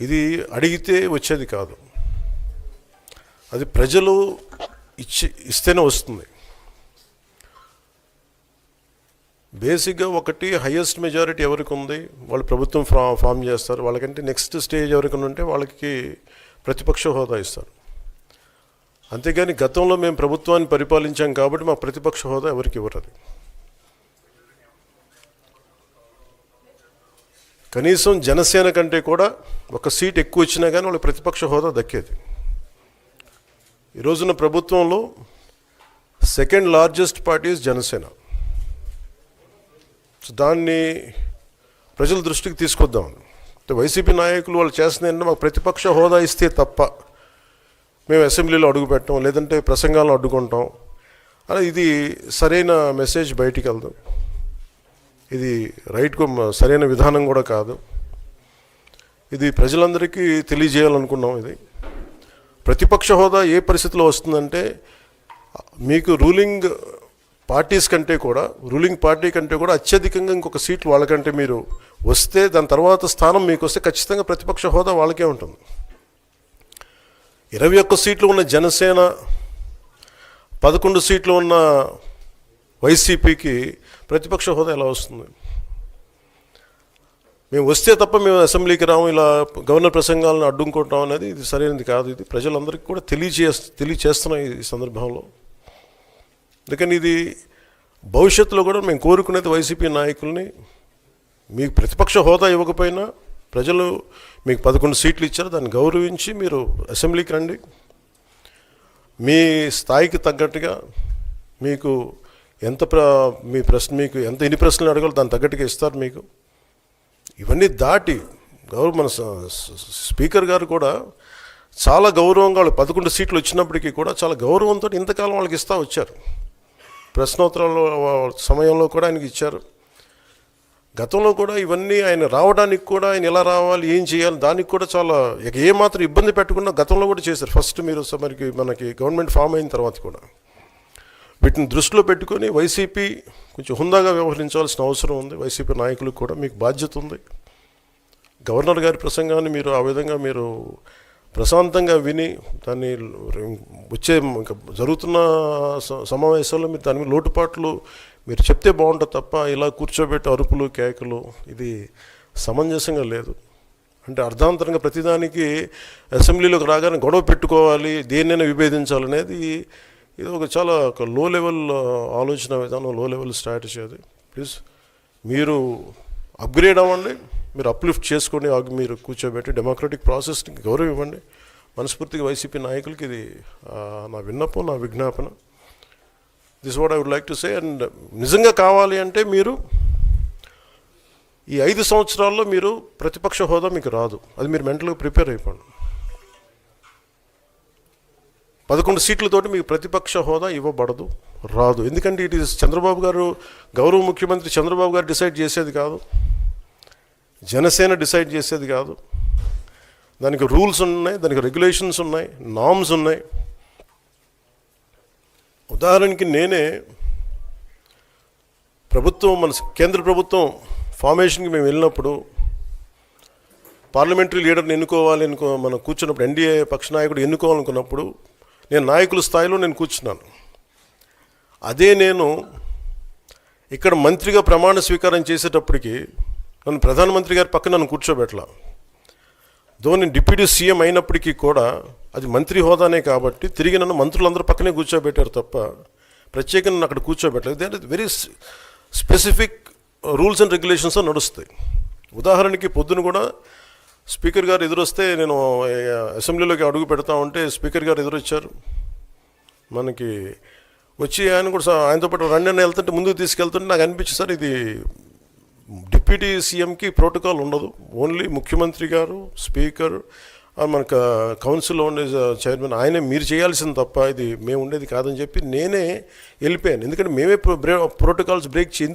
ఇది అడిగితే వచ్చేది కాదు. అది ప్రజలు ఇచ్చి ఇస్తేనే వస్తుంది. బేసిక్గా ఒకటి హయ్యెస్ట్ మెజారిటీ ఎవరికి ఉంది? వాళ్ళు ప్రభుత్వం ఫా ఫామ్ చేస్తారు. వాళ్ళకంటే నెక్స్ట్ స్టేజ్ ఎవరికి ఉంటే వాళ్ళకి ప్రతిపక్ష హోదా ఇస్తారు. అంతేగాని గతంలో మేము ప్రభుత్వాన్ని పరిపాలించాం కాబట్టి మా ప్రతిపక్ష హోదా ఎవరికి ఇవ్వరు కనీసం జనసేన కంటే కూడా ఒక సీట్ ఎక్కువ ఇచ్చినా కానీ వాళ్ళకి ప్రతిపక్ష హోదా దక్కేది. ఈ రోజున ప్రభుత్వంలో second largest parties Janasena. So దాన్ని ప్రజల దృష్టికి తీసుకొద్దాం. వైసీపీ నాయకులు వాళ్ళు చేస్తున్నాయంటే మాకు ప్రతిపక్ష హోదా ఇస్తే తప్ప మేము అసెంబ్లీలో అడుగుపెట్టం లేదంటే ప్రసంగాలను అడ్డుకుంటాం. అలా ఇది సరైన మెసేజ్ బయటికి వెళ్దాం. ఇది రైట్కు సరైన విధానం కూడా కాదు. ఇది ప్రజలందరికీ తెలియజేయాలనుకున్నాం ఇది. ప్రతిపక్ష హోదా ఏ పరిస్థితిలో వస్తుందంటే మీకు రూలింగ్ పార్టీస్ కంటే కూడా రూలింగ్ పార్టీ కంటే కూడా అత్యధికంగా ఇంకొక సీట్లు వాళ్ళకంటే మీరు వస్తే దాని తర్వాత స్థానం మీకు వస్తే ఖచ్చితంగా ప్రతిపక్ష హోదా వాళ్ళకే ఉంటుంది. ఇరవై ఒక్క సీట్లు ఉన్న జనసేన పదకొండు సీట్లు ఉన్న వైసీపీకి ప్రతిపక్ష హోదా ఎలా వస్తుంది? మేము వస్తే తప్ప మేము అసెంబ్లీకి రాము ఇలా గవర్నర్ ప్రసంగాలను అడ్డుకుంటాం అనేది ఇది సరైనది కాదు. ఇది ప్రజలందరికీ కూడా తెలియజే తెలియచేస్తున్నాం ఈ సందర్భంలో. అందుకని ఇది భవిష్యత్తులో కూడా మేము కోరుకునేది వైసీపీ నాయకుల్ని మీకు ప్రతిపక్ష హోదా ఇవ్వకపోయినా ప్రజలు మీకు పదకొండు సీట్లు ఇచ్చారు దాన్ని గౌరవించి మీరు అసెంబ్లీకి రండి. మీ స్థాయికి తగ్గట్టుగా మీకు ఎంత ప్ర మీ ప్రశ్న మీకు ఎంత ఎన్ని ప్రశ్నలు అడగాలో దాని తగ్గట్టుగా ఇస్తారు మీకు. ఇవన్నీ దాటి గౌరవ మన స్పీకర్ గారు కూడా చాలా గౌరవంగా వాళ్ళు పదకొండు సీట్లు వచ్చినప్పటికీ కూడా చాలా గౌరవంతో ఇంతకాలం వాళ్ళకి ఇస్తూ వచ్చారు. ప్రశ్నోత్తరాల సమయంలో కూడా ఆయనకి ఇచ్చారు. గతంలో కూడా ఇవన్నీ ఆయన రావడానికి కూడా ఆయన ఎలా రావాలి ఏం చేయాలి దానికి కూడా చాలా ఏమాత్రం ఇబ్బంది పెట్టకుండా గతంలో కూడా చేశారు. ఫస్ట్ మీరు మనకి మనకి గవర్నమెంట్ ఫామ్ అయిన తర్వాత కూడా. వీటిని దృష్టిలో పెట్టుకొని వైసీపీ కొంచెం హుందాగా వ్యవహరించాల్సిన అవసరం ఉంది. వైసీపీ నాయకులకు కూడా మీకు బాధ్యత ఉంది. గవర్నర్ గారి ప్రసంగాన్ని మీరు ఆ విధంగా మీరు ప్రశాంతంగా విని దాన్ని వచ్చే ఇంకా జరుగుతున్న స- సమావేశాల్లో మీరు దాని మీద లోటుపాట్లు మీరు చెప్తే బాగుంటుంది తప్ప ఇలా కూర్చోబెట్టి అరుపులు కేకలు ఇది సమంజసంగా లేదు. అంటే అర్ధాంతరంగా ప్రతిదానికి అసెంబ్లీలోకి రాగానే గొడవ పెట్టుకోవాలి దేన్నైనా విభేదించాలనేది ఇది ఒక చాలా ఒక లో లెవెల్ ఆలోచన విధానం లో లెవెల్ స్ట్రాటజీ అది. ప్లీజ్ మీరు అప్గ్రేడ్ అవ్వండి మీరు అప్లిఫ్ట్ చేసుకొని మీరు కూర్చోబెట్టి డెమోక్రటిక్ ప్రాసెస్ని గౌరవం ఇవ్వండి. మనస్ఫూర్తిగా వైసీపీ నాయకులకి ఇది నా విన్నపం నా విజ్ఞాపన. This what I would like to say and నిజంగా కావాలి అంటే మీరు ఈ ఐదు సంవత్సరాల్లో మీరు ప్రతిపక్ష హోదా మీకు రాదు. అది మీరు మెంటల్గా ప్రిపేర్ అయిపోండి. పదకొండు సీట్లతోటి మీకు ప్రతిపక్ష హోదా ఇవ్వబడదు రాదు. ఎందుకంటే ఇట్ ఈస్ చంద్రబాబు గారు గౌరవ ముఖ్యమంత్రి చంద్రబాబు గారు డిసైడ్ చేసేది కాదు. జనసేన డిసైడ్ చేసేది కాదు. దానికి రూల్స్ ఉన్నాయి దానికి రెగ్యులేషన్స్ ఉన్నాయి నామ్స్ ఉన్నాయి. ఉదాహరణకి నేనే ప్రభుత్వం మన కేంద్ర ప్రభుత్వం ఫార్మేషన్కి మేము వెళ్ళినప్పుడు పార్లమెంటరీ లీడర్ని ఎన్నుకోవాలి అనుకో మనం కూర్చున్నప్పుడు ఎన్డీఏ పక్ష నాయకుడు ఎన్నుకోవాలనుకున్నప్పుడు నేను నాయకుల స్థాయిలో నేను కూర్చున్నాను. అదే నేను ఇక్కడ మంత్రిగా ప్రమాణ స్వీకారం చేసేటప్పటికి నన్ను ప్రధానమంత్రి గారి పక్కన నన్ను కూర్చోబెట్టలా దో నేను డిప్యూటీ సీఎం అయినప్పటికీ కూడా అది మంత్రి హోదానే కాబట్టి తిరిగి నన్ను మంత్రులందరూ పక్కనే కూర్చోబెట్టారు తప్ప ప్రత్యేకంగా నన్ను అక్కడ కూర్చోబెట్టలేదు. అంటే very specific rules and regulations నడుస్తాయి. ఉదాహరణకి పొద్దున కూడా స్పీకర్ గారు ఎదురొస్తే నేను అసెంబ్లీలోకి అడుగు పెడతా ఉంటే స్పీకర్ గారు ఎదురొచ్చారు. మనకి వచ్చి ఆయన కూడా ఆయనతో పాటు రండి అని వెళ్తుంటే ముందుకు తీసుకెళ్తుంటే నాకు అనిపించింది సార్ ఇది డిప్యూటీ సీఎంకి ప్రోటోకాల్ ఉండదు. ఓన్లీ ముఖ్యమంత్రి గారు స్పీకర్ మనకు కౌన్సిల్లో ఉండే చైర్మన్ ఆయనే మీరు చేయాల్సింది తప్ప ఇది మేము ఉండేది కాదని చెప్పి నేనే వెళ్ళిపోయాను. ఎందుకంటే మేమే ప్రోటోకాల్స్ బ్రేక్ ఎందుకు